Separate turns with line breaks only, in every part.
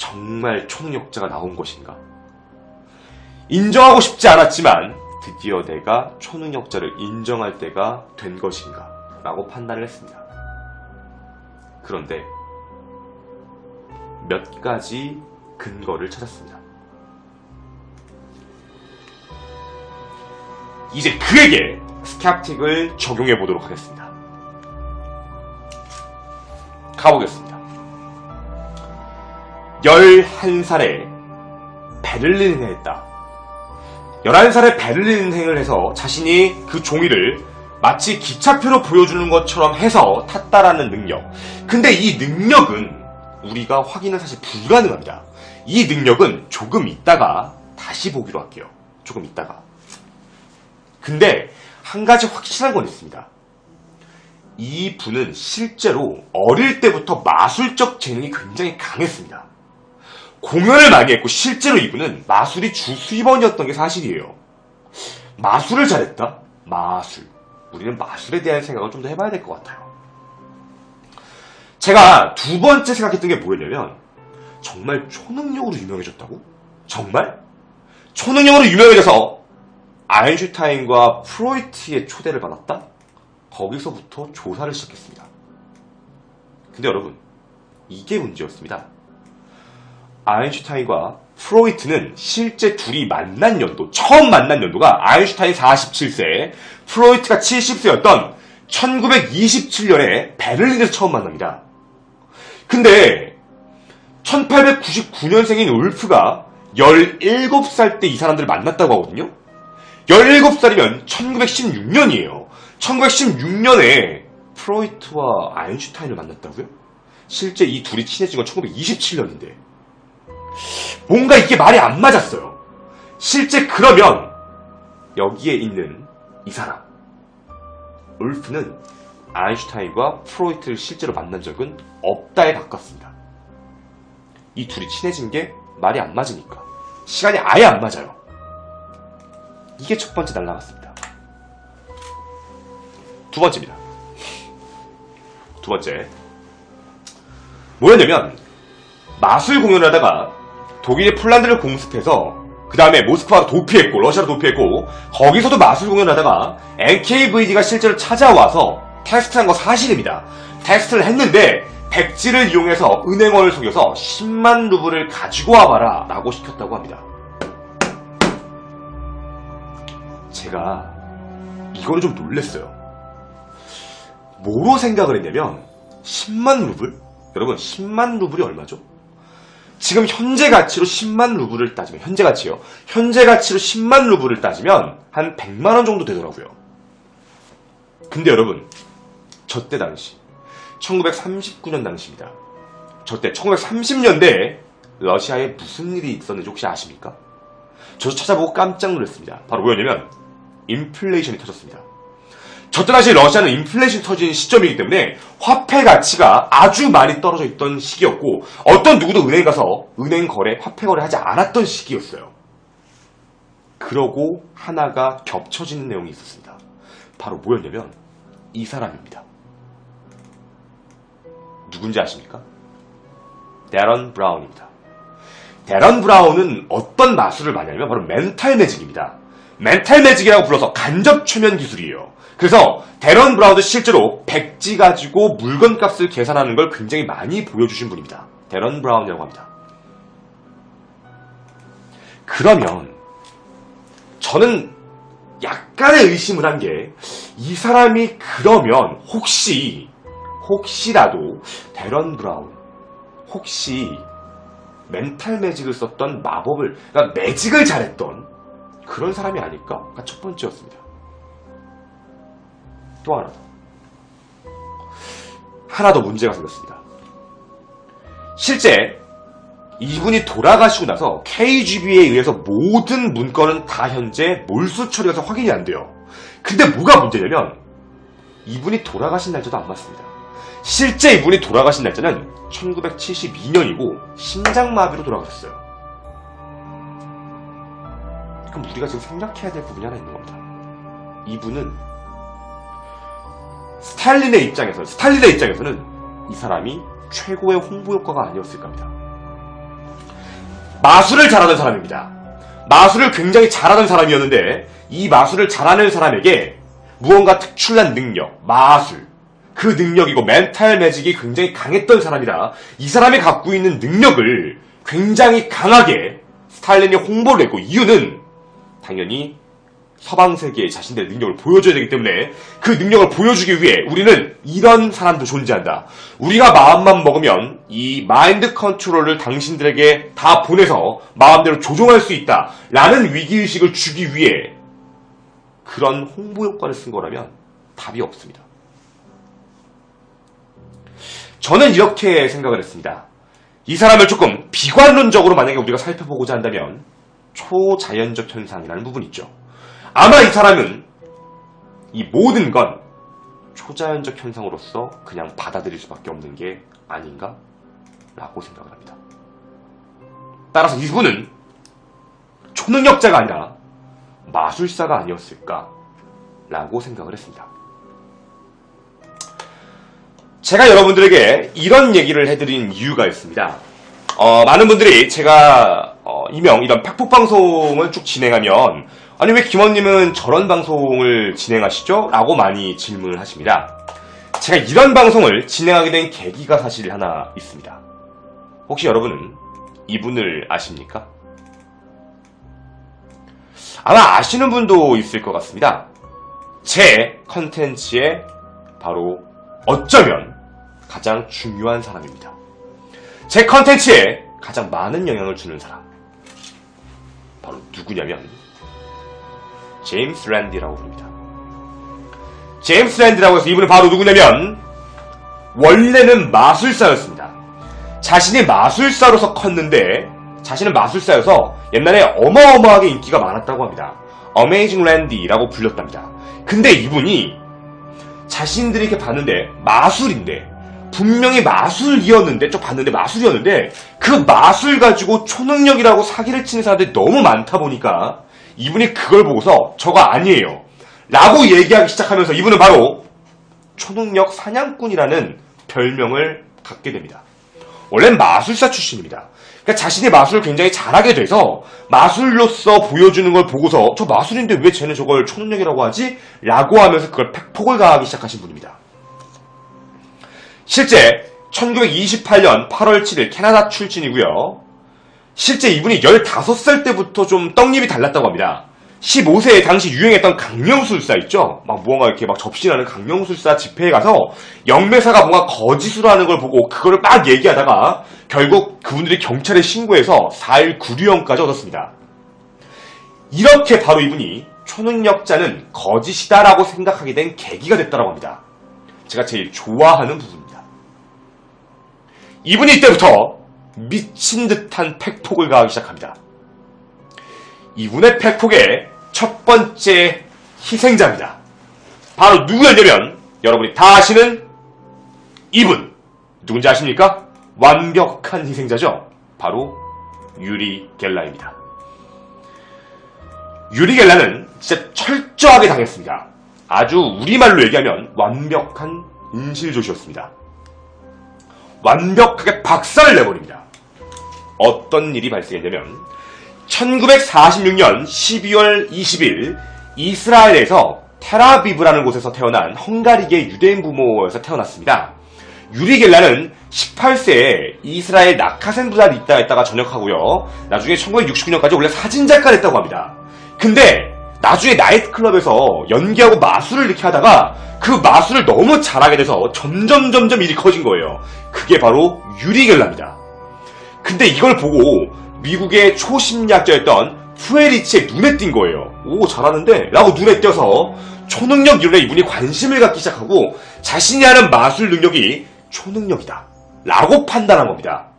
정말 초능력자가 나온 것인가? 인정하고 싶지 않았지만 드디어 내가 초능력자를 인정할 때가 된 것인가? 라고 판단을 했습니다. 그런데 몇 가지 근거를 찾았습니다. 이제 그에게 스캡틱을 적용해 보도록 하겠습니다. 가보겠습니다. 11살에 베를린을 했다. 11살에 베를린행을 해서 자신이 그 종이를 마치 기차표로 보여주는 것처럼 해서 탔다라는 능력. 근데 이 능력은 우리가 확인은 사실 불가능합니다. 이 능력은 조금 있다가 다시 보기로 할게요. 조금 있다가. 근데 한 가지 확실한 건 있습니다. 이 분은 실제로 어릴 때부터 마술적 재능이 굉장히 강했습니다. 공연을 많이 했고 실제로 이분은 마술이 주 수입원이었던 게 사실이에요. 마술을 잘했다? 마술. 우리는 마술에 대한 생각을 좀 더 해봐야 될 것 같아요. 제가 두 번째 생각했던 게 뭐였냐면 정말 초능력으로 유명해졌다고? 정말? 초능력으로 유명해져서 아인슈타인과 프로이트의 초대를 받았다? 거기서부터 조사를 시작했습니다. 근데 여러분, 이게 문제였습니다. 아인슈타인과 프로이트는 실제 둘이 만난 연도, 처음 만난 연도가 아인슈타인 47세, 프로이트가 70세였던 1927년에 베를린에서 처음 만납니다. 근데 1899년생인 울프가 17살 때 이 사람들을 만났다고 하거든요? 17살이면 1916년이에요. 1916년에 프로이트와 아인슈타인을 만났다고요? 실제 이 둘이 친해진 건 1927년인데. 뭔가 이게 말이 안 맞았어요. 실제 그러면 여기에 있는 이 사람 울프는 아인슈타인과 프로이트를 실제로 만난 적은 없다에 가깝습니다. 이 둘이 친해진 게 말이 안 맞으니까 시간이 아예 안 맞아요. 이게 첫 번째 날라갔습니다. 두 번째입니다. 두 번째 뭐였냐면 마술 공연을 하다가 독일이 폴란드를 공습해서 그 다음에 모스크바로 도피했고 러시아로 도피했고 거기서도 마술 공연을 하다가 NKVD가 실제로 찾아와서 테스트한 거 사실입니다. 테스트를 했는데 백지를 이용해서 은행원을 속여서 10만 루블을 가지고 와봐라 라고 시켰다고 합니다. 제가 이거는 좀 놀랬어요. 뭐로 생각을 했냐면 10만 루블? 여러분 10만 루블이 얼마죠? 지금 현재 가치로 10만 루블을 따지면 현재 가치요. 현재 가치로 10만 루블을 따지면 한 100만 원 정도 되더라고요. 근데 여러분 저때 당시 1939년 당시입니다. 저때 1930년대에 러시아에 무슨 일이 있었는지 혹시 아십니까? 저도 찾아보고 깜짝 놀랐습니다. 바로 뭐였냐면 인플레이션이 터졌습니다. 저때 당시 러시아는 인플레이션 터진 시점이기 때문에 화폐 가치가 아주 많이 떨어져 있던 시기였고 어떤 누구도 은행 가서 은행 거래, 화폐 거래 하지 않았던 시기였어요. 그러고 하나가 겹쳐지는 내용이 있었습니다. 바로 뭐였냐면 이 사람입니다. 누군지 아십니까? 데런 브라운입니다. 데런 브라운은 어떤 마술을 하냐면 바로 멘탈 매직입니다. 멘탈 매직이라고 불러서 간접 최면 기술이에요. 그래서 데런 브라운도 실제로 백지 가지고 물건 값을 계산하는 걸 굉장히 많이 보여주신 분입니다. 데런 브라운이라고 합니다. 그러면 저는 약간의 의심을 한 게 이 사람이 그러면 혹시 혹시라도 데런 브라운 혹시 멘탈 매직을 썼던 마법을 그러니까 매직을 잘했던 그런 사람이 아닐까?가 첫 번째였습니다. 또 하나 더. 하나 더 문제가 생겼습니다. 실제 이분이 돌아가시고 나서 KGB에 의해서 모든 문건은 다 현재 몰수 처리가서 확인이 안 돼요. 근데 뭐가 문제냐면 이분이 돌아가신 날짜도 안 맞습니다. 실제 이분이 돌아가신 날짜는 1972년이고 심장마비로 돌아가셨어요. 그럼 우리가 지금 생각해야 될 부분이 하나 있는 겁니다. 이분은 스탈린의 입장에서 스탈린의 입장에서는 이 사람이 최고의 홍보 효과가 아니었을 겁니다. 마술을 잘하는 사람입니다. 마술을 굉장히 잘하는 사람이었는데 이 마술을 잘하는 사람에게 무언가 특출난 능력, 마술, 그 능력이고 멘탈 매직이 굉장히 강했던 사람이라 이 사람이 갖고 있는 능력을 굉장히 강하게 스탈린이 홍보를 했고 이유는 당연히 서방 세계에 자신들의 능력을 보여줘야 되기 때문에 그 능력을 보여주기 위해 우리는 이런 사람도 존재한다. 우리가 마음만 먹으면 이 마인드 컨트롤을 당신들에게 다 보내서 마음대로 조종할 수 있다. 라는 위기의식을 주기 위해 그런 홍보 효과를 쓴 거라면 답이 없습니다. 저는 이렇게 생각을 했습니다. 이 사람을 조금 비관론적으로 만약에 우리가 살펴보고자 한다면 초자연적 현상이라는 부분이 있죠. 아마 이 사람은 이 모든 건 초자연적 현상으로서 그냥 받아들일 수밖에 없는 게 아닌가? 라고 생각을 합니다. 따라서 이분은 초능력자가 아니라 마술사가 아니었을까? 라고 생각을 했습니다. 제가 여러분들에게 이런 얘기를 해드린 이유가 있습니다. 어, 많은 분들이 제가 어, 이명 이런 팩폭 방송을 쭉 진행하면 아니 왜 김원님은 저런 방송을 진행하시죠? 라고 많이 질문을 하십니다. 제가 이런 방송을 진행하게 된 계기가 사실 하나 있습니다. 혹시 여러분은 이분을 아십니까? 아마 아시는 분도 있을 것 같습니다. 제 컨텐츠에 바로 어쩌면 가장 중요한 사람입니다. 제 컨텐츠에 가장 많은 영향을 주는 사람. 바로 누구냐면 제임스 랜디라고 부릅니다. 제임스 랜디라고 해서 이분은 바로 누구냐면 원래는 마술사였습니다. 자신이 마술사로서 컸는데 자신은 마술사여서 옛날에 어마어마하게 인기가 많았다고 합니다. 어메이징 랜디라고 불렸답니다. 근데 이분이 자신들이 이렇게 봤는데 마술인데 분명히 마술이었는데 좀 봤는데 마술이었는데 그 마술 가지고 초능력이라고 사기를 치는 사람들이 너무 많다 보니까 이분이 그걸 보고서 저거 아니에요 라고 얘기하기 시작하면서 이분은 바로 초능력 사냥꾼이라는 별명을 갖게 됩니다. 원래는 마술사 출신입니다. 그러니까 자신의 마술을 굉장히 잘하게 돼서 마술로서 보여주는 걸 보고서 저 마술인데 왜 쟤는 저걸 초능력이라고 하지? 라고 하면서 그걸 팩폭을 가하기 시작하신 분입니다. 실제 1928년 8월 7일 캐나다 출신이고요. 실제 이분이 15살 때부터 좀 떡잎이 달랐다고 합니다. 15세에 당시 유행했던 강령술사 있죠? 막 무언가 이렇게 막 접신하는 강령술사 집회에 가서 영매사가 뭔가 거짓으로 하는 걸 보고 그거를 막 얘기하다가 결국 그분들이 경찰에 신고해서 4일 구류형까지 얻었습니다. 이렇게 바로 이분이 초능력자는 거짓이다라고 생각하게 된 계기가 됐다고 합니다. 제가 제일 좋아하는 부분입니다. 이분이 이때부터 미친 듯한 팩폭을 가하기 시작합니다. 이분의 팩폭의 첫 번째 희생자입니다. 바로 누구였냐면 여러분이 다 아시는 이분 누군지 아십니까? 완벽한 희생자죠. 바로 유리 겔라입니다. 유리 겔라는 진짜 철저하게 당했습니다. 아주 우리말로 얘기하면 완벽한 인실조시였습니다. 완벽하게 박살을 내버립니다. 어떤 일이 발생했냐면 1946년 12월 20일 이스라엘에서 테라비브라는 곳에서 태어난 헝가리계 유대인 부모에서 태어났습니다. 유리 겔라는 18세에 이스라엘 나카센 부사에 있다 했다가 전역하고요. 나중에 1969년까지 원래 사진작가를 했다고 합니다. 근데 나중에 나이트클럽에서 연기하고 마술을 이렇게 하다가 그 마술을 너무 잘하게 돼서 점점 점점 일이 커진 거예요. 그게 바로 유리겔라입니다. 근데 이걸 보고 미국의 초심리학자였던 푸에리치의 눈에 띈 거예요. 오 잘하는데 라고 눈에 띄어서 초능력 이론에 이분이 관심을 갖기 시작하고 자신이 하는 마술 능력이 초능력이다 라고 판단한 겁니다.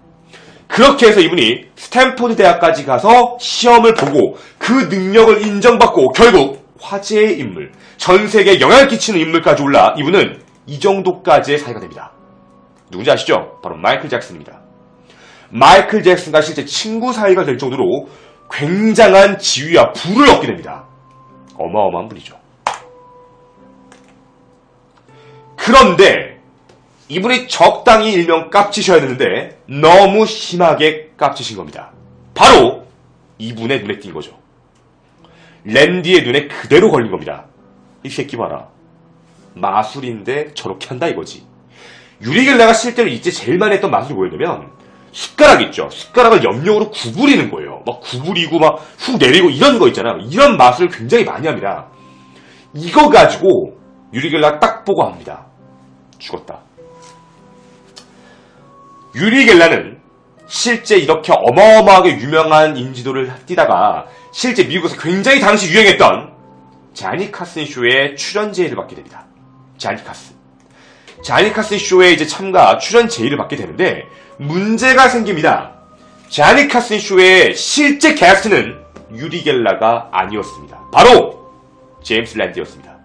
그렇게 해서 이분이 스탠포드 대학까지 가서 시험을 보고 그 능력을 인정받고 결국 화제의 인물, 전 세계에 영향을 끼치는 인물까지 올라 이분은 이 정도까지의 사이가 됩니다. 누군지 아시죠? 바로 마이클 잭슨입니다. 마이클 잭슨과 실제 친구 사이가 될 정도로 굉장한 지위와 부를 얻게 됩니다. 어마어마한 분이죠. 그런데 이분이 적당히 일명 깝치셔야 되는데 너무 심하게 깝치신 겁니다. 바로 이분의 눈에 띈 거죠. 랜디의 눈에 그대로 걸린 겁니다. 이 새끼 봐라. 마술인데 저렇게 한다 이거지. 유리겔라가 실제로 이제 제일 많이 했던 마술이 뭐였냐면 숟가락 있죠. 숟가락을 옆쪽으로 구부리는 거예요. 막 구부리고 막 훅 내리고 이런 거 있잖아요. 이런 마술을 굉장히 많이 합니다. 이거 가지고 유리겔라 딱 보고 합니다. 죽었다. 유리 겔라는 실제 이렇게 어마어마하게 유명한 인지도를 띠다가 실제 미국에서 굉장히 당시 유행했던 자니 카슨 쇼에 출연 제의를 받게 됩니다. 자니 카슨. 자니 카슨 쇼에 이제 참가 출연 제의를 받게 되는데 문제가 생깁니다. 자니 카슨 쇼의 실제 게스트는 유리 겔라가 아니었습니다. 바로 제임스 랜디였습니다.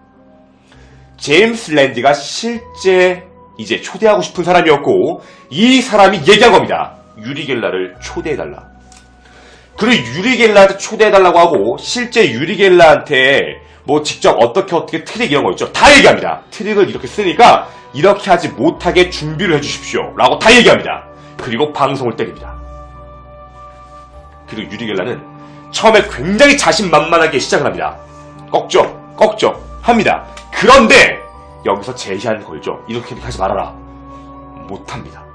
제임스 랜디가 실제 이제 초대하고 싶은 사람이었고 이 사람이 얘기한 겁니다. 유리겔라를 초대해달라. 그리고 유리겔라한테 초대해달라고 하고 실제 유리겔라한테 뭐 직접 어떻게 어떻게 트릭 이런 거 있죠. 다 얘기합니다. 트릭을 이렇게 쓰니까 이렇게 하지 못하게 준비를 해주십시오. 라고 다 얘기합니다. 그리고 방송을 때립니다. 그리고 유리겔라는 처음에 굉장히 자신만만하게 시작을 합니다. 꺾죠. 꺾죠. 합니다. 그런데 여기서 제시한 걸죠. 이렇게 하지 말아라. 못합니다.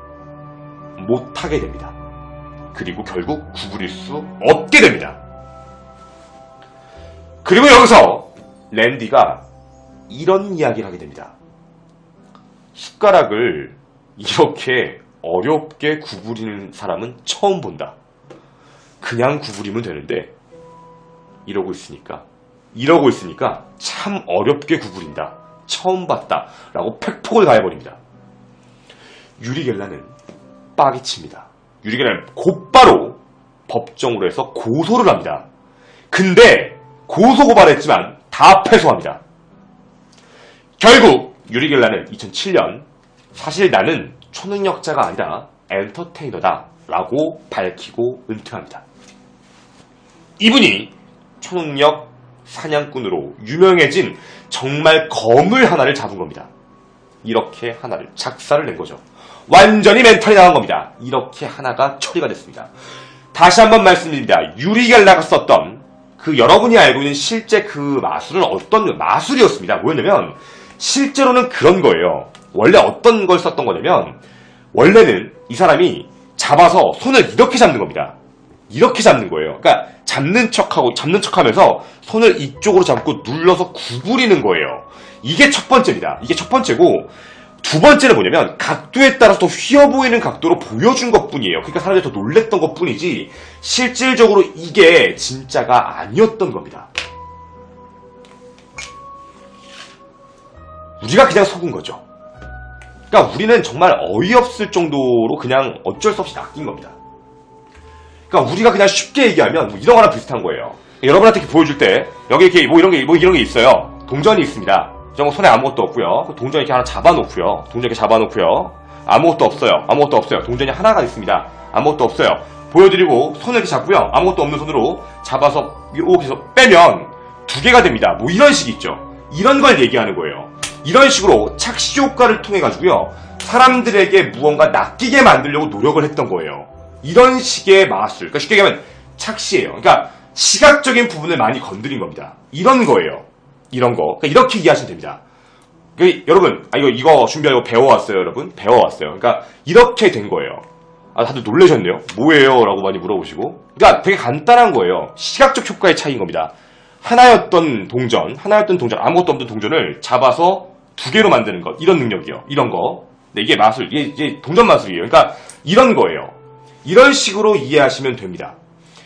못하게 됩니다. 그리고 결국 구부릴 수 없게 됩니다. 그리고 여기서 랜디가 이런 이야기를 하게 됩니다. 숟가락을 이렇게 어렵게 구부리는 사람은 처음 본다. 그냥 구부리면 되는데 이러고 있으니까 이러고 있으니까 참 어렵게 구부린다. 처음 봤다. 라고 팩폭을 가해버립니다. 유리겔라는 빡이 칩니다. 유리겔라는 곧바로 법정으로 해서 고소를 합니다. 근데 고소 고발했지만 다 패소합니다. 결국 유리겔라는 2007년 사실 나는 초능력자가 아니라 엔터테이너다 라고 밝히고 은퇴합니다. 이분이 초능력 사냥꾼으로 유명해진 정말 검을 하나를 잡은 겁니다. 이렇게 하나를 작사를 낸 거죠. 완전히 멘탈이 나간 겁니다. 이렇게 하나가 처리가 됐습니다. 다시 한번 말씀드립니다. 유리겔라가 썼던 그 여러분이 알고 있는 실제 그 마술은 어떤 마술이었습니다. 뭐였냐면 실제로는 그런 거예요. 원래 어떤 걸 썼던 거냐면 원래는 이 사람이 잡아서 손을 이렇게 잡는 겁니다. 이렇게 잡는 거예요. 그러니까 잡는 척하고 잡는 척하면서 손을 이쪽으로 잡고 눌러서 구부리는 거예요. 이게 첫 번째입니다. 이게 첫 번째고 두 번째는 뭐냐면 각도에 따라서 더 휘어 보이는 각도로 보여준 것뿐이에요. 그러니까 사람들이 더 놀랬던 것뿐이지 실질적으로 이게 진짜가 아니었던 겁니다. 우리가 그냥 속은 거죠. 그러니까 우리는 정말 어이없을 정도로 그냥 어쩔 수 없이 낚인 겁니다. 그러니까 우리가 그냥 쉽게 얘기하면 뭐 이런 거랑 비슷한 거예요. 여러분한테 이렇게 보여줄 때 여기 이렇게 뭐 이런 게 뭐 이런 게 있어요. 동전이 있습니다. 저 손에 아무것도 없고요. 그 동전 이렇게 하나 잡아놓고요. 동전 이렇게 잡아놓고요. 아무것도 없어요. 아무것도 없어요. 동전이 하나가 있습니다. 아무것도 없어요. 보여드리고 손을 이렇게 잡고요. 아무것도 없는 손으로 잡아서 여기서 빼면 두 개가 됩니다. 뭐 이런 식 있죠. 이런 걸 얘기하는 거예요. 이런 식으로 착시 효과를 통해 가지고요. 사람들에게 무언가 낚이게 만들려고 노력을 했던 거예요. 이런 식의 마술. 그러니까 쉽게 얘기하면 착시예요. 그러니까 시각적인 부분을 많이 건드린 겁니다. 이런 거예요. 이런 거. 그러니까 이렇게 이해하시면 됩니다. 그, 여러분, 아, 이거, 이거 준비하고 배워왔어요, 여러분? 배워왔어요. 그러니까, 이렇게 된 거예요. 아, 다들 놀라셨네요? 뭐예요? 라고 많이 물어보시고. 그러니까 되게 간단한 거예요. 시각적 효과의 차이인 겁니다. 하나였던 동전, 하나였던 동전, 아무것도 없는 동전을 잡아서 두 개로 만드는 것. 이런 능력이요. 이런 거. 네, 이게 마술, 이게, 이게 동전 마술이에요. 그러니까, 이런 거예요. 이런 식으로 이해하시면 됩니다.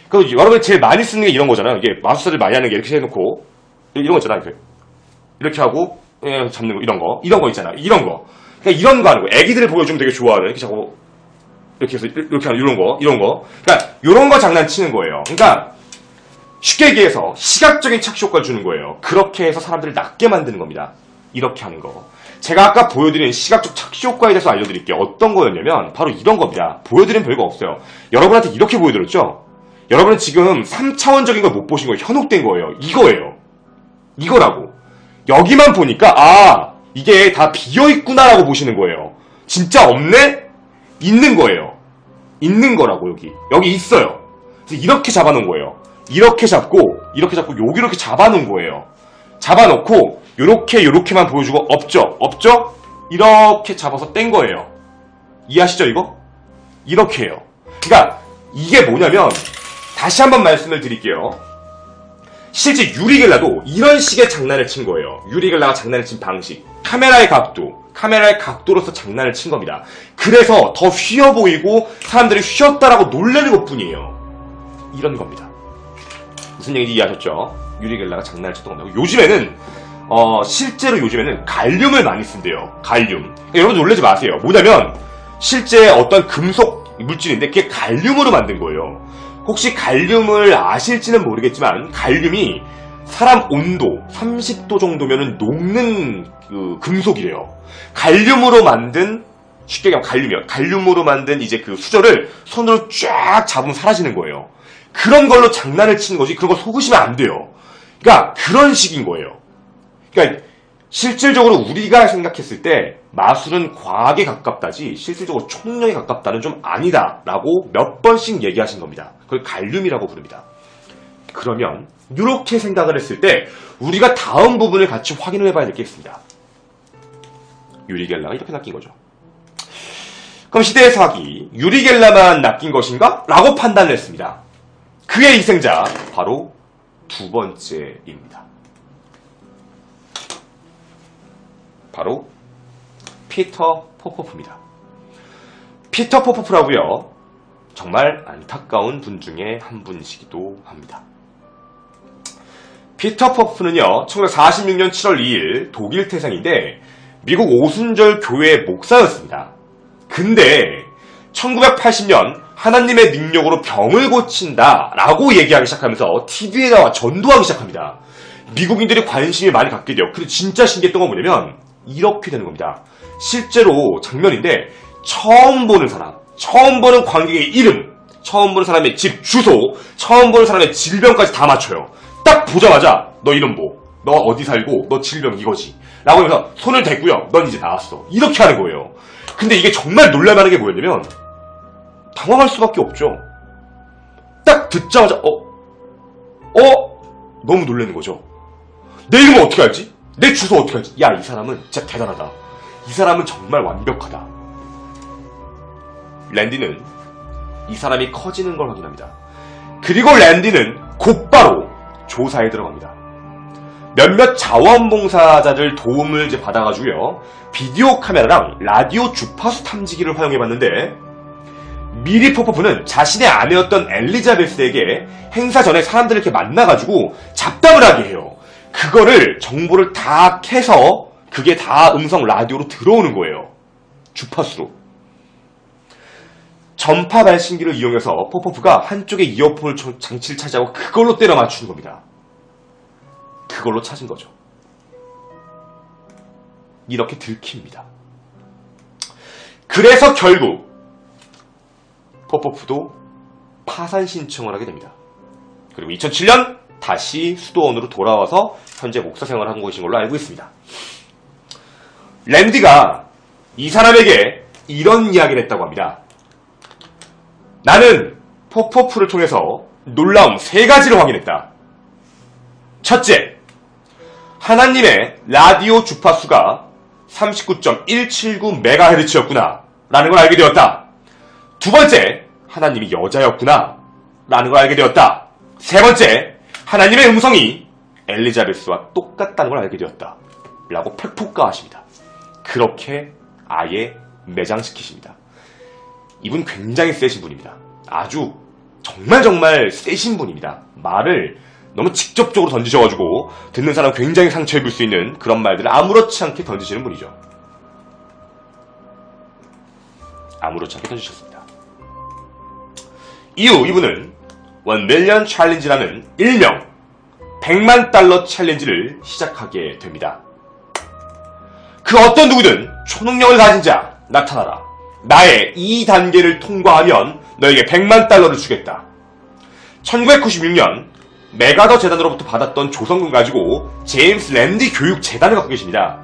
그, 여러분이 제일 많이 쓰는 게 이런 거잖아요. 이게 마술사를 많이 하는 게 이렇게 해놓고, 이런 거 있잖아, 이렇게. 이렇게 하고, 예, 잡는 거, 이런 거. 이런 거 있잖아. 이런 거. 그러니까 이런 거 하는 거. 애기들을 보여주면 되게 좋아하는, 이렇게 자꾸, 이렇게 해서, 이렇게 하는, 이런 거, 이런 거. 그러니까, 이런 거 장난치는 거예요. 그러니까, 쉽게 얘기해서, 시각적인 착시 효과를 주는 거예요. 그렇게 해서 사람들을 낫게 만드는 겁니다. 이렇게 하는 거. 제가 아까 보여드린 시각적 착시 효과에 대해서 알려드릴게요. 어떤 거였냐면, 바로 이런 겁니다. 보여드린 별거 없어요. 여러분한테 이렇게 보여드렸죠? 여러분은 지금 3차원적인 걸 못 보신 거예요. 현혹된 거예요. 이거예요. 이거라고. 여기만 보니까, 아, 이게 다 비어있구나라고 보시는 거예요. 진짜 없네? 있는 거예요. 있는 거라고, 여기. 여기 있어요. 이렇게 잡아놓은 거예요. 이렇게 잡고 이렇게 잡고 여기 이렇게 잡아놓은 거예요. 잡아놓고 요렇게 요렇게만 보여주고 없죠? 없죠? 이렇게 잡아서 뗀 거예요. 이해하시죠 이거? 이렇게 해요. 그러니까 이게 뭐냐면 다시 한번 말씀을 드릴게요. 실제 유리겔라도 이런 식의 장난을 친 거예요. 유리겔라가 장난을 친 방식. 카메라의 각도, 카메라의 각도로서 장난을 친 겁니다. 그래서 더 휘어 보이고 사람들이 휘었다라고 놀라는 것 뿐이에요. 이런 겁니다. 무슨 얘기인지 이해하셨죠? 유리겔라가 장난을 쳤던 겁니다. 요즘에는 어, 실제로 요즘에는 갈륨을 많이 쓴대요. 갈륨. 그러니까 여러분 놀라지 마세요. 뭐냐면 실제 어떤 금속 물질인데 그게 갈륨으로 만든 거예요. 혹시 갈륨을 아실지는 모르겠지만 갈륨이 사람 온도 30도 정도면은 녹는 그 금속이래요. 갈륨으로 만든 쉽게 얘기하면 갈륨이요. 갈륨으로 만든 이제 그 수저를 손으로 쫙 잡으면 사라지는 거예요. 그런 걸로 장난을 치는 거지 그런 거 속으시면 안 돼요. 그러니까 그런 식인 거예요. 그러니까 실질적으로 우리가 생각했을 때 마술은 과학에 가깝다지 실질적으로 총력에 가깝다는 좀 아니다라고 몇 번씩 얘기하신 겁니다. 그걸 갈륨이라고 부릅니다. 그러면 이렇게 생각을 했을 때 우리가 다음 부분을 같이 확인을 해봐야 될 게 있습니다. 유리겔라가 이렇게 낚인 거죠. 그럼 시대의 사기 유리겔라만 낚인 것인가? 라고 판단을 했습니다. 그의 희생자 바로 두 번째입니다. 바로 피터 포포프입니다. 피터 포포프라고요. 정말 안타까운 분 중에 한 분이시기도 합니다. 피터 포프는요, 1946년 7월 2일 독일 태생인데 미국 오순절 교회 목사였습니다. 근데 1980년 하나님의 능력으로 병을 고친다 라고 얘기하기 시작하면서 TV에 나와 전도하기 시작합니다. 미국인들이 관심이 많이 갖게 돼요. 근데 진짜 신기했던 건 뭐냐면 이렇게 되는 겁니다. 실제로 장면인데 처음 보는 사람, 처음 보는 관객의 이름, 처음 보는 사람의 집 주소, 처음 보는 사람의 질병까지 다 맞춰요. 딱 보자마자 너 이름 뭐, 너 어디 살고, 너 질병 이거지. 라고 하면서 손을 댔고요. 넌 이제 나왔어. 이렇게 하는 거예요. 근데 이게 정말 놀랄만한 게 뭐였냐면 당황할 수밖에 없죠. 딱 듣자마자 어, 어, 너무 놀라는 거죠. 내 이름은 어떻게 알지? 내 주소 어떻게 알지? 야, 이 사람은 진짜 대단하다. 이 사람은 정말 완벽하다. 랜디는 이 사람이 커지는 걸 확인합니다. 그리고 랜디는 곧바로 조사에 들어갑니다. 몇몇 자원봉사자들 도움을 이제 받아가지고요. 비디오 카메라랑 라디오 주파수 탐지기를 활용해봤는데 미리 포포프는 자신의 아내였던 엘리자베스에게 행사 전에 사람들을 이렇게 만나가지고 잡담을 하게 해요. 그거를 정보를 다 캐서 그게 다 음성 라디오로 들어오는 거예요. 주파수로. 전파 발신기를 이용해서 포포프가 한쪽에 이어폰 장치를 차지하고 그걸로 때려 맞추는 겁니다. 그걸로 찾은 거죠. 이렇게 들킵니다. 그래서 결국 포포프도 파산 신청을 하게 됩니다. 그리고 2007년 다시 수도원으로 돌아와서 현재 목사 생활을 한 것인 걸로 알고 있습니다. 랜디가 이 사람에게 이런 이야기를 했다고 합니다. 나는 포포프를 통해서 놀라운 세 가지를 확인했다. 첫째, 하나님의 라디오 주파수가 39.179MHz였구나. 라는 걸 알게 되었다. 두 번째, 하나님이 여자였구나. 라는 걸 알게 되었다. 세 번째, 하나님의 음성이 엘리자베스와 똑같다는 걸 알게 되었다. 라고 팩폭가하십니다. 그렇게 아예 매장시키십니다. 이분 굉장히 세신 분입니다. 아주 정말 정말 세신 분입니다. 말을 너무 직접적으로 던지셔가지고 듣는 사람 굉장히 상처 입을 수 있는 그런 말들을 아무렇지 않게 던지시는 분이죠. 아무렇지 않게 던지셨습니다. 이후 이분은 원 밀리언 챌린지라는 일명 100만 달러 챌린지를 시작하게 됩니다. 그 어떤 누구든 초능력을 가진 자 나타나라. 나의 이 단계를 통과하면 너에게 100만 달러를 주겠다. 1996년 메가더 재단으로부터 받았던 조성금 가지고 제임스 랜디 교육 재단을 갖고 계십니다.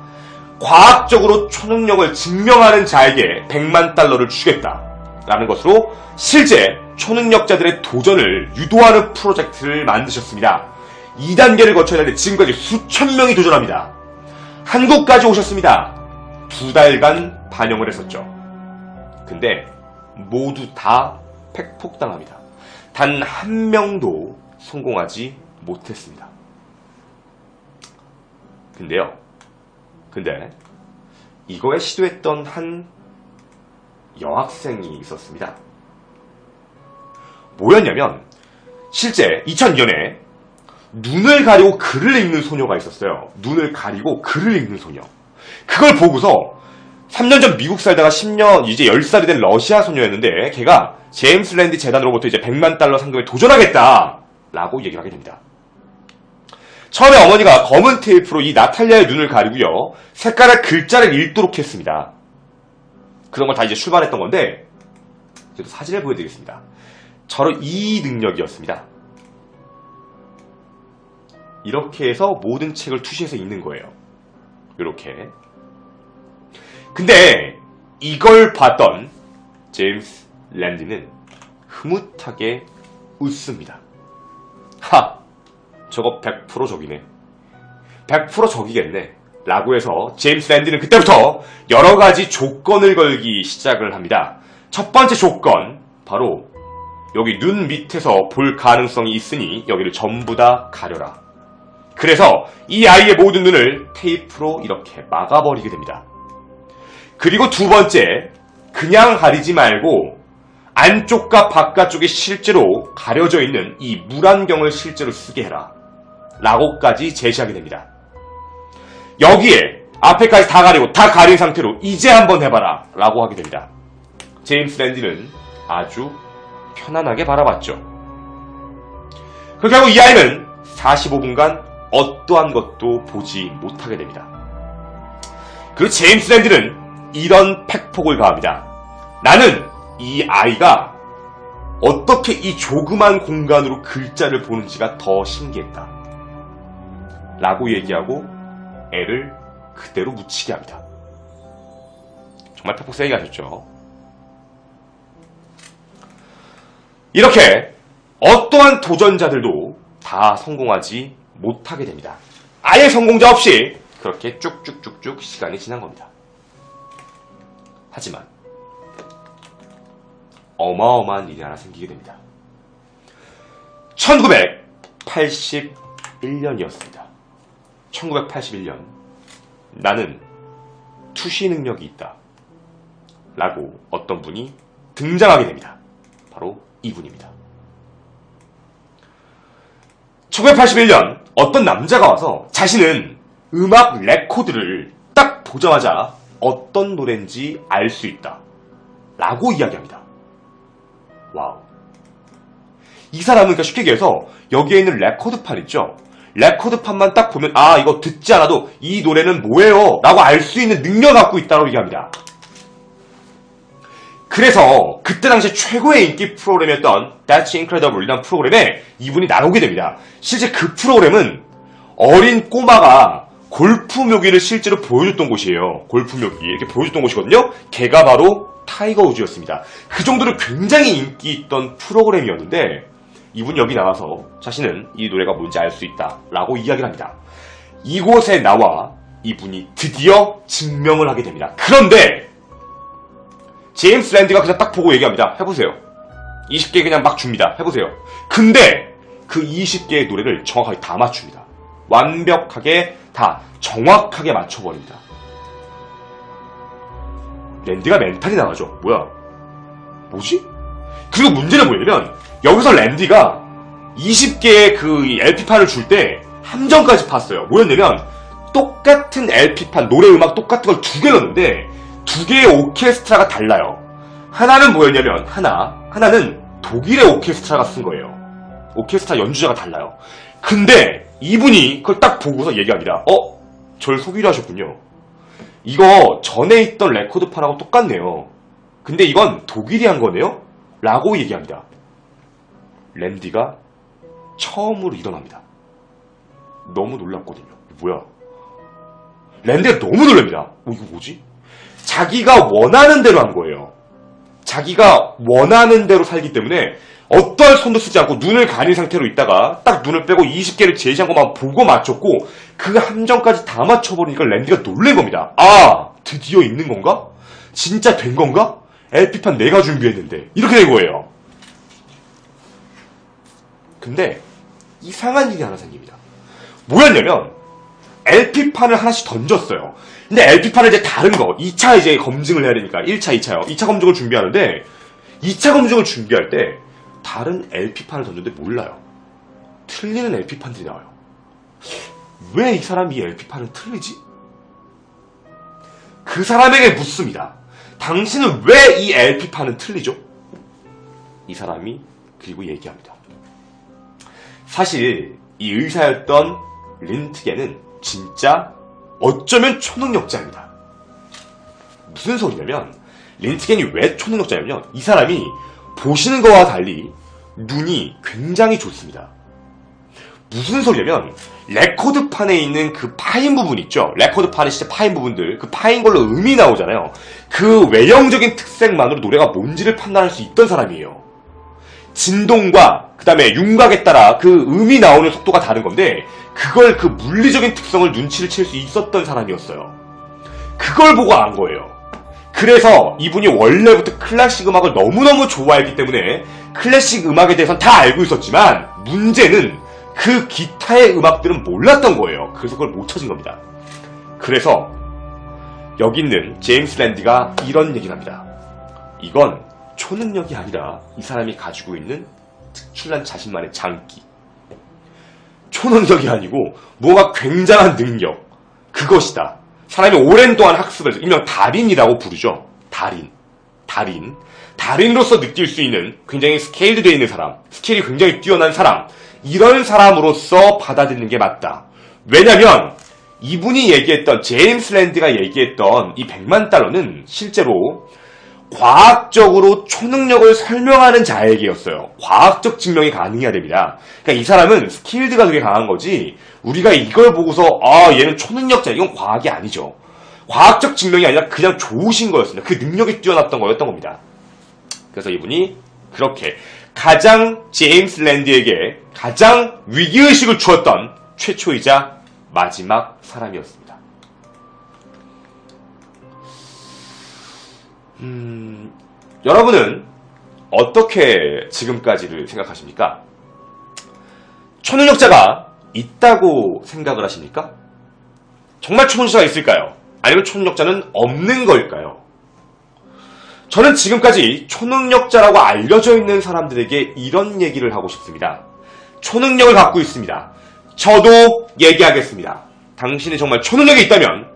과학적으로 초능력을 증명하는 자에게 100만 달러를 주겠다. 라는 것으로 실제 초능력자들의 도전을 유도하는 프로젝트를 만드셨습니다. 2단계를 거쳐야 하는데 지금까지 수천 명이 도전합니다. 한국까지 오셨습니다. 두 달간 반영을 했었죠. 근데 모두 다 팩폭당합니다. 단 한 명도 성공하지 못했습니다. 근데요. 근데 이거에 시도했던 한 여학생이 있었습니다. 뭐였냐면 실제 2002년에 눈을 가리고 글을 읽는 소녀가 있었어요. 눈을 가리고 글을 읽는 소녀. 그걸 보고서 3년 전 미국 살다가 10년, 이제 10살이 된 러시아 소녀였는데, 걔가 제임스 랜디 재단으로부터 이제 100만 달러 상금에 도전하겠다! 라고 얘기를 하게 됩니다. 처음에 어머니가 검은 테이프로 이 나탈리아의 눈을 가리고요, 색깔의 글자를 읽도록 했습니다. 그런 걸 다 이제 출발했던 건데, 사진을 보여드리겠습니다. 저로 이 능력이었습니다. 이렇게 해서 모든 책을 투시해서 읽는 거예요. 이렇게. 근데 이걸 봤던 제임스 랜디는 흐뭇하게 웃습니다. 하! 저거 100% 적이네. 100% 적이겠네. 라고 해서 제임스 랜디는 그때부터 여러 가지 조건을 걸기 시작을 합니다. 첫 번째 조건, 바로 여기 눈 밑에서 볼 가능성이 있으니 여기를 전부 다 가려라. 그래서 이 아이의 모든 눈을 테이프로 이렇게 막아버리게 됩니다. 그리고 두 번째, 그냥 가리지 말고 안쪽과 바깥쪽이 실제로 가려져 있는 이 물안경을 실제로 쓰게 해라. 라고까지 제시하게 됩니다. 여기에 앞에까지 다 가리고 다 가린 상태로 이제 한번 해봐라. 라고 하게 됩니다. 제임스 랜디는 아주 편안하게 바라봤죠. 그렇게 하고 이 아이는 45분간 어떠한 것도 보지 못하게 됩니다. 그 제임스 랜디는 이런 팩폭을 가합니다. 나는 이 아이가 어떻게 이 조그만 공간으로 글자를 보는지가 더 신기했다. 라고 얘기하고 애를 그대로 묻히게 합니다. 정말 팩폭 세게 하셨죠. 이렇게 어떠한 도전자들도 다 성공하지 못하게 됩니다. 아예 성공자 없이 그렇게 쭉쭉쭉쭉 시간이 지난 겁니다. 하지만 어마어마한 일이 하나 생기게 됩니다. 1981년이었습니다. 1981년 나는 투시 능력이 있다. 라고 어떤 분이 등장하게 됩니다. 바로 이분입니다. 1981년 어떤 남자가 와서 자신은 음악 레코드를 딱 보자마자 어떤 노래인지 알 수 있다. 라고 이야기합니다. 와우. 이 사람은 그러니까 쉽게 얘기해서 여기에 있는 레코드판 있죠? 레코드판만 딱 보면 아 이거 듣지 않아도 이 노래는 뭐예요? 라고 알 수 있는 능력을 갖고 있다고 얘기합니다. 그래서 그때 당시 최고의 인기 프로그램이었던 That's Incredible이라는 프로그램에 이분이 나오게 됩니다. 실제 그 프로그램은 어린 꼬마가 골프 묘기를 실제로 보여줬던 곳이에요. 골프 묘기 이렇게 보여줬던 곳이거든요. 걔가 바로 타이거 우즈였습니다. 그 정도로 굉장히 인기 있던 프로그램이었는데 이분 여기 나와서 자신은 이 노래가 뭔지 알 수 있다라고 이야기를 합니다. 이곳에 나와 이분이 드디어 증명을 하게 됩니다. 그런데 제임스 랜디가 그냥 딱 보고 얘기합니다. 해보세요. 20개 그냥 막 줍니다. 해보세요. 근데 그 20개의 노래를 정확하게 다 맞춥니다. 완벽하게 다 정확하게 맞춰버립니다. 랜디가 멘탈이 나가죠. 뭐야? 뭐지? 그리고 문제는 뭐냐면 여기서 랜디가 20개의 그 LP판을 줄 때 함정까지 팠어요. 뭐였냐면 똑같은 LP판 노래 음악 똑같은 걸 두 개 넣었는데 두 개의 오케스트라가 달라요. 하나는 뭐였냐면 하나 하나는 독일의 오케스트라가 쓴 거예요. 오케스트라 연주자가 달라요. 근데 이분이 그걸 딱 보고서 얘기합니다. 어? 절 속이려 하셨군요. 이거 전에 있던 레코드판하고 똑같네요. 근데 이건 독일이 한 거네요? 라고 얘기합니다. 랜디가 처음으로 일어납니다. 너무 놀랍거든요. 뭐야? 랜디가 너무 놀랍니다. 어, 이거 뭐지? 자기가 원하는 대로 한 거예요. 자기가 원하는 대로 살기 때문에 어떠한 손도 쓰지 않고 눈을 가린 상태로 있다가 딱 눈을 빼고 20개를 제시한 것만 보고 맞췄고 그 함정까지 다 맞춰버리니까 랜디가 놀란 겁니다. 아 드디어 있는 건가? 진짜 된 건가? LP판 내가 준비했는데 이렇게 된 거예요. 근데 이상한 일이 하나 생깁니다. 뭐였냐면 LP판을 하나씩 던졌어요. 근데 LP판을 이제 다른 거, 2차 이제 검증을 해야 되니까, 1차, 2차요. 2차 검증을 준비하는데, 2차 검증을 준비할 때, 다른 LP판을 던졌는데 몰라요. 틀리는 LP판들이 나와요. 왜 이 사람이 이 LP판을 틀리지? 그 사람에게 묻습니다. 당신은 왜 이 LP판은 틀리죠? 이 사람이 그리고 얘기합니다. 사실 이 의사였던 린트겐은 진짜 어쩌면 초능력자입니다. 무슨 소리냐면 린트겐이 왜 초능력자냐면요. 이 사람이 보시는 거와 달리 눈이 굉장히 좋습니다. 무슨 소리냐면 레코드판에 있는 그 파인 부분 있죠. 레코드판에 진짜 파인 부분들 그 파인 걸로 음이 나오잖아요. 그 외형적인 특색만으로 노래가 뭔지를 판단할 수 있던 사람이에요. 진동과 그 다음에 윤곽에 따라 그 음이 나오는 속도가 다른 건데 그걸 그 물리적인 특성을 눈치를 챌 수 있었던 사람이었어요. 그걸 보고 안 거예요. 그래서 이분이 원래부터 클래식 음악을 너무너무 좋아했기 때문에 클래식 음악에 대해서는 다 알고 있었지만 문제는 그 기타의 음악들은 몰랐던 거예요. 그래서 그걸 못 찾은 겁니다. 그래서 여기 있는 제임스 랜디가 이런 얘기를 합니다. 이건 초능력이 아니라 이 사람이 가지고 있는 특출난 자신만의 장기. 초능력이 아니고 뭔가 굉장한 능력. 그것이다. 사람이 오랜 동안 학습을 해서 일명 달인이라고 부르죠. 달인. 달인. 달인으로서 느낄 수 있는 굉장히 스케일드 되어 있는 사람. 스킬이 굉장히 뛰어난 사람. 이런 사람으로서 받아들이는 게 맞다. 왜냐면 이분이 얘기했던 제임스 랜드가 얘기했던 이 100만 달러는 실제로 과학적으로 초능력을 설명하는 자에게였어요. 과학적 증명이 가능해야 됩니다. 그러니까 이 사람은 스킬드가 되게 강한 거지 우리가 이걸 보고서 아 얘는 초능력자 이건 과학이 아니죠. 과학적 증명이 아니라 그냥 좋으신 거였습니다. 그 능력이 뛰어났던 거였던 겁니다. 그래서 이분이 그렇게 가장 제임스 랜드에게 가장 위기의식을 주었던 최초이자 마지막 사람이었습니다. 음, 여러분은 어떻게 지금까지를 생각하십니까? 초능력자가 있다고 생각을 하십니까? 정말 초능력자가 있을까요? 아니면 초능력자는 없는 걸까요? 저는 지금까지 초능력자라고 알려져 있는 사람들에게 이런 얘기를 하고 싶습니다. 초능력을 갖고 있습니다. 저도 얘기하겠습니다. 당신이 정말 초능력이 있다면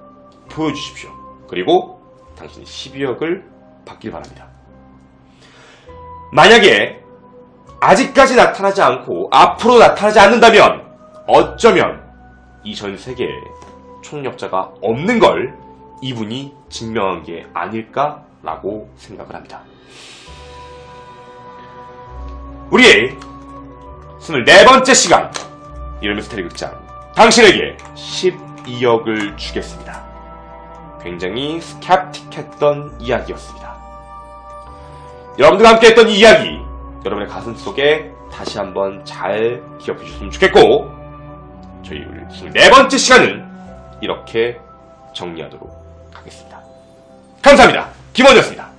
보여주십시오. 그리고 당신이 12억을 받길 바랍니다. 만약에 아직까지 나타나지 않고 앞으로 나타나지 않는다면 어쩌면 이 전 세계에 초능력자가 없는 걸 이분이 증명한 게 아닐까라고 생각을 합니다. 우리의 24번째 시간 이런 미스테리 극장 당신에게 12억을 주겠습니다. 굉장히 스캡틱했던 이야기였습니다. 여러분들과 함께 했던 이 이야기 여러분의 가슴 속에 다시 한번 잘 기억해 주셨으면 좋겠고 저희 네 번째 시간은 이렇게 정리하도록 하겠습니다. 감사합니다. 김원이었습니다.